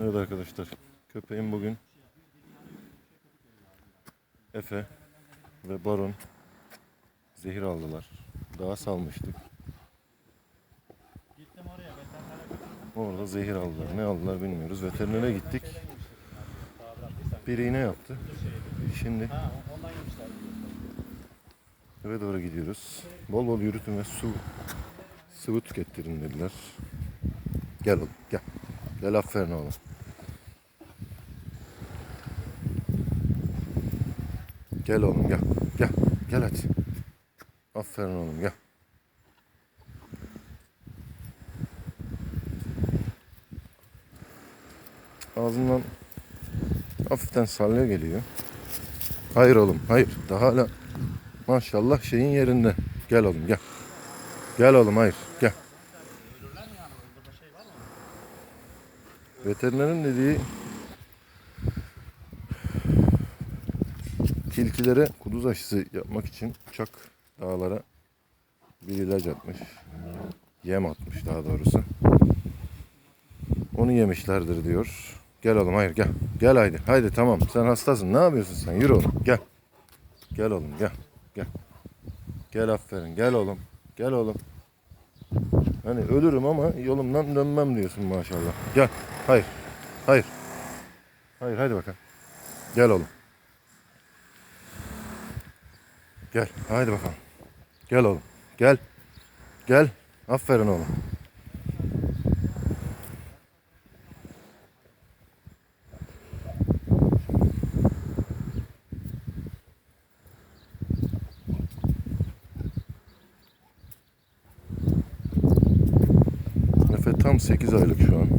Evet arkadaşlar. Köpeğim bugün Efe ve Baron zehir aldılar. Daha salmıştık. Orada zehir aldılar. Ne aldılar bilmiyoruz. Veterinere gittik. Bir iğne yaptı. Şimdi eve doğru gidiyoruz. Bol bol yürütün ve su sıvı tükettirin dediler. Gel oğlum gel. Gel aferin oğlum. Gel oğlum gel. Gel. Gel hadi. Aferin oğlum gel. Ağzından hafiften salya geliyor. Hayır oğlum hayır. Daha hala maşallah şeyin yerinde. Gel oğlum gel. Gel oğlum hayır gel. Veterinerin dediği tilkilere kuduz aşısı yapmak için Çak dağlara bir ilaç atmış. Yem atmış daha doğrusu. Onu yemişlerdir diyor. Gel oğlum hayır gel. Gel haydi. Haydi tamam sen hastasın. Ne yapıyorsun sen? Yürü oğlum gel. Gel oğlum gel. Gel. Gel aferin. Gel oğlum. Gel oğlum. Hani ölürüm ama yolumdan dönmem diyorsun maşallah. Gel. Hayır. Hayır. Hayır hadi bakalım. Gel oğlum. Gel. Haydi bakalım. Gel oğlum. Gel. Gel. Aferin oğlum. Efe tam 8 aylık şu an.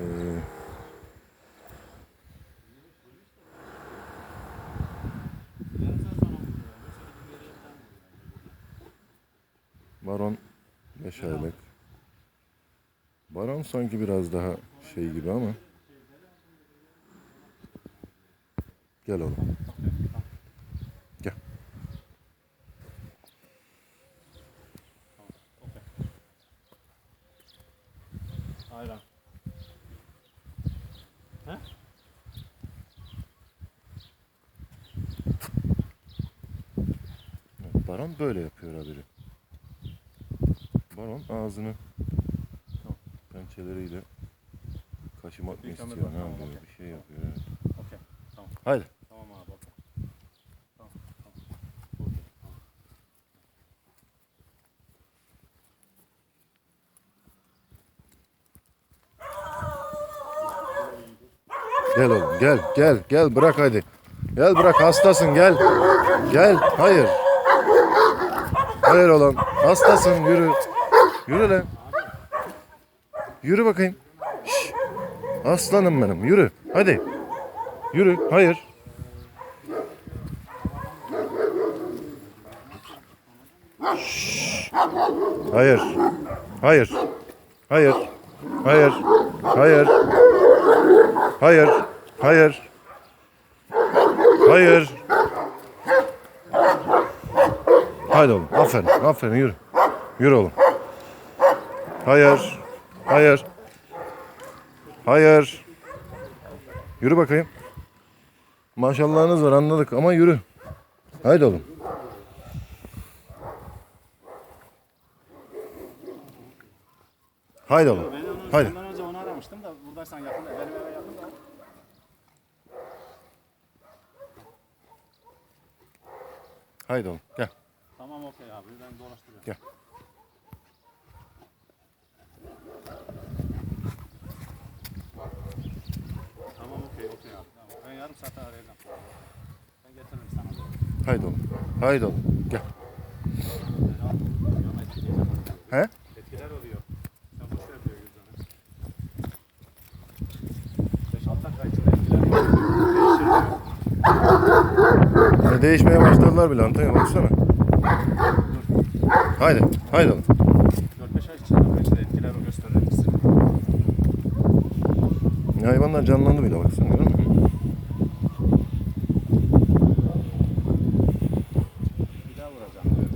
Ee, Baron 5 aylık. Baron sanki biraz daha şey gibi ama. Gel oğlum. Gel. Ayran. Evet, Baron böyle yapıyor haberi. Baron ağzını pençeleriyle kaşımak mı istiyor ne yapıyor bir şey yapıyor. Evet. Okey. Tamam. Haydi. Tamam abi okey. Tamam. Tamam. Okey. Tamam. Gel oğlum gel gel gel bırak hadi. Gel bırak hastasın gel. Gel hayır. Hayır oğlum hastasın yürü. Yürü lan. Yürü bakayım. Şş. Aslanım benim yürü hadi. Yürü hayır. Şş. Hayır. Hayır. Hayır. Hayır. Hayır. Hayır. Hayır. Hayır. Haydi oğlum. Aferin. Aferin yürü. Yürü oğlum. Hayır. Hayır. Hayır. Yürü bakayım. Maşallahınız var anladık ama yürü. Haydi oğlum. Haydi oğlum. Ben Haydi. Önce onu aramıştım da buradaysan yakında. Benim eve yakın Haydi oğlum. Gel. Tamam okey abi. Ben dolaştırıyorum. Gel. Tamam okey okey abi. Tamam. Ben yarım saate arayacağım. Ben getiririm sana. Haydi oğlum. Haydi oğlum. Gel. Ben al. Yok, etkileyeceğim onu. He? Etkiler oluyor. Sen boş ver diyor yüzünü. 5-6 dakika içinde etkiler değişir değişmeye başladılar bile Antalya baksana. Haydi. Haydi oğlum. 4-5 ay içinde belki etkiler o gösterir misin? Hayvanlar canlandı bile baksana görüyor musun? Bir daha vuracağım.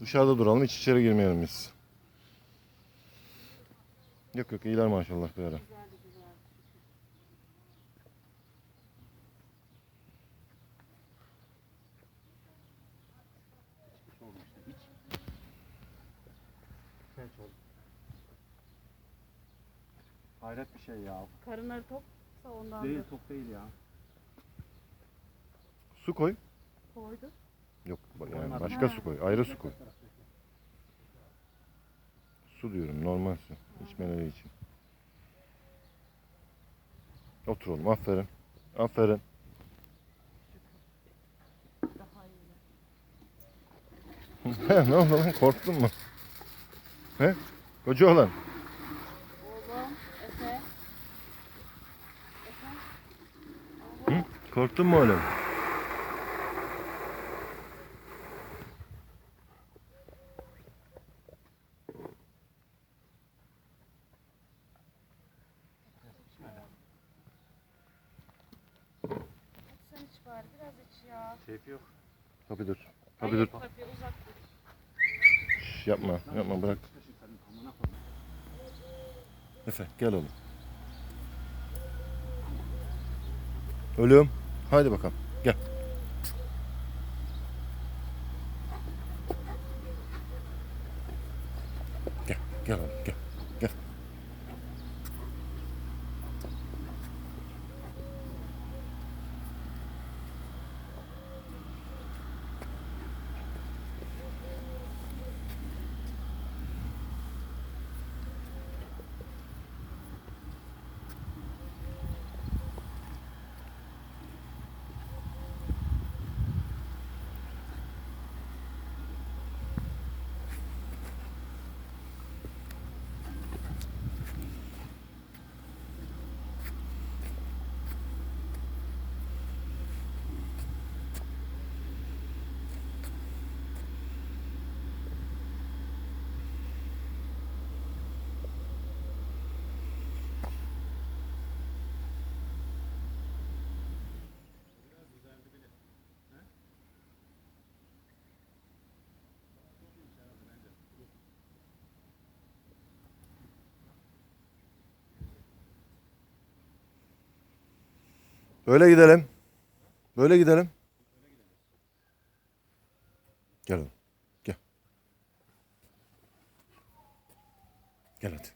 Dışarıda duralım hiç içeri girmeyelim biz. Yok yok iyiler maşallah bir ara. Hiç oldu işte hiç. Felç oldu. Hayret bir şey ya. Karınları toksa ondan Değil tok değil ya. Su koy. koydu. Yok yani Olmaz. başka Ha. su koy. Ayrı su koy. Su diyorum normal su. İçmeleri için. Otur oğlum aferin. Aferin. Daha iyi. ne oldu lan korktun mu? He? Koca olan. Oğlum, Efe. Efe. Hı? Korktun mu oğlum? Sen iç bari biraz iç ya. Keyfi yok. Tabii dur. Hayır, Tabii dur. Tabii uzak dur. Şş, yapma. Yapma bırak. Efe gel oğlum. Oğlum. Hadi bakalım. Gel. Gel. Gel oğlum gel. Gel. Böyle gidelim. Böyle gidelim. Gel oğlum. Gel. Gel hadi.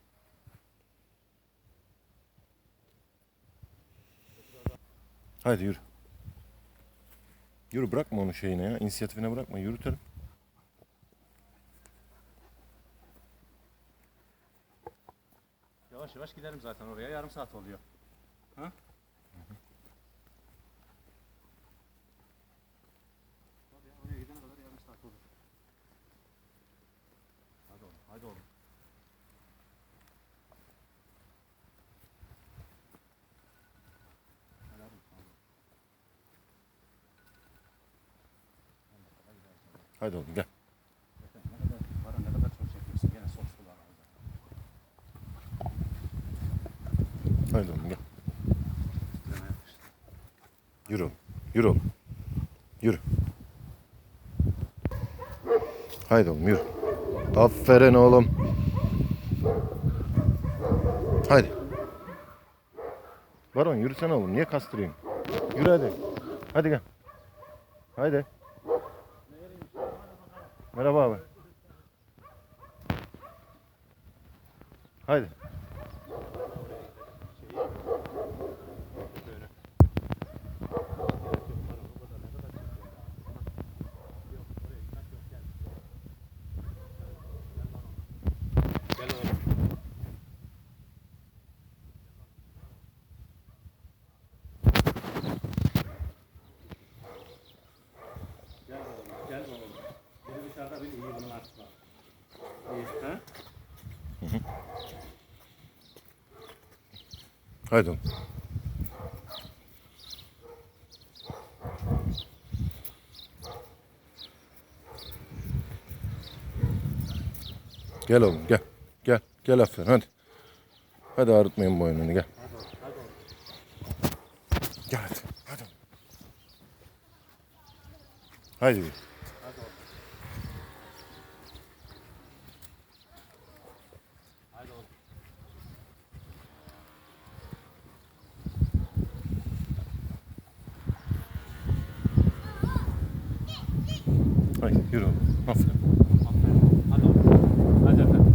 Haydi yürü. Yürü bırakma onu şeyine ya. inisiyatifine bırakma. Yürütelim. Yavaş yavaş gidelim zaten oraya. Yarım saat oluyor. Ha? Tabii ya, oraya gidene kadar yarım saat olur. Hadi oğlum, hadi oğlum. Hadi oğlum, hadi. Haydi oğlum gel. Zaten Ne kadar, para ne kadar çok çekiyorsun. Gene sos sular alacak. Haydi oğlum gel. Yürü oğlum. Yürü oğlum. Yürü. Haydi oğlum yürü. Aferin oğlum. Haydi. Baron yürüsene oğlum. Niye kastırıyorsun? Yürü hadi. Hadi gel. Haydi. Merhaba abi. Haydi. Gel oğlum. Gel oğlum, gel oğlum. Biri dışarıda bir iyi bunun artık. İyi, ha? Haydi oğlum. Gel oğlum gel. Gel. Gel aferin hadi. Hadi ağrıtmayın boynunu gel. Hadi oğlum, hadi oğlum. Gel hadi. Hadi. Haydi. Yürü oğlum. Aferin. Aferin. Hadi oğlum. Hadi efendim.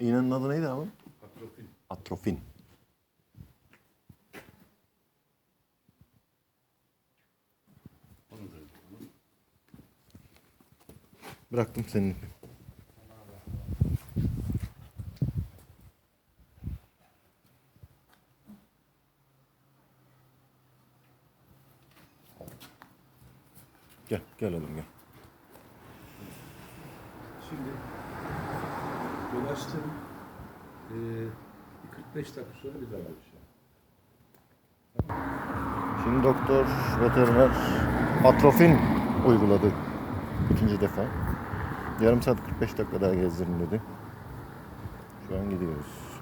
İğnenin adı neydi abi? Atrofin. Atrofin. Bıraktım senin ipi. Gel, gel oğlum gel. Şimdi dolaştım. Ee, bir 45 dakika sonra bir daha görüşeceğim. Şimdi doktor veteriner atrofin uyguladı. İkinci defa. Yarım saat 45 dakika daha gezdirin dedi. Şu an gidiyoruz.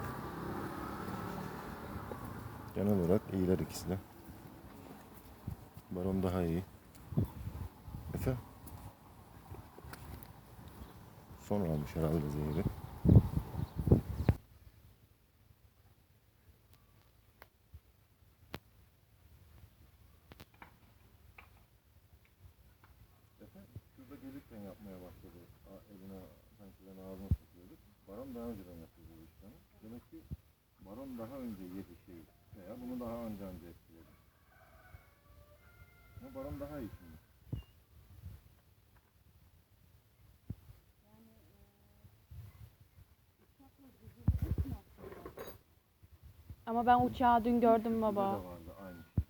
Genel olarak iyiler ikisi de. Baron daha iyi. Efe? Sonra almış herhalde zehri. Şurada gelirken yapmaya başladı. A- Eline sanki ben ağzına sokuyordu. Baron daha önceden yapıyor bu işlemi. Demek ki Baron daha önce yedi şey veya bunu daha önce önce etkiledi. Ama Baron daha iyi şimdi. Ama ben uçağı dün gördüm Burada baba. da vardı aynı şey.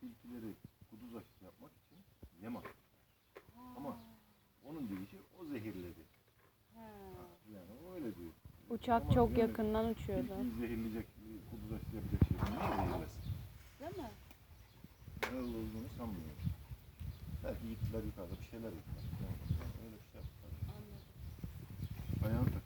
Tilkileri kuduz aşısı yapmak için yem attılar. Ama onun deyişi o zehirledi. Ha, Yani öyle diyor. Uçak Ama çok yani yakından uçuyordu. Tilkiyi zehirleyecek, kuduz aşısı yapacak şey niye zehirlesin? Değil mi? Ben öyle olduğunu sanmıyorum. Belki gittiler yukarıda bir şeyler yaptılar. Yani öyle bir şey yaptılar. Ayağını tak.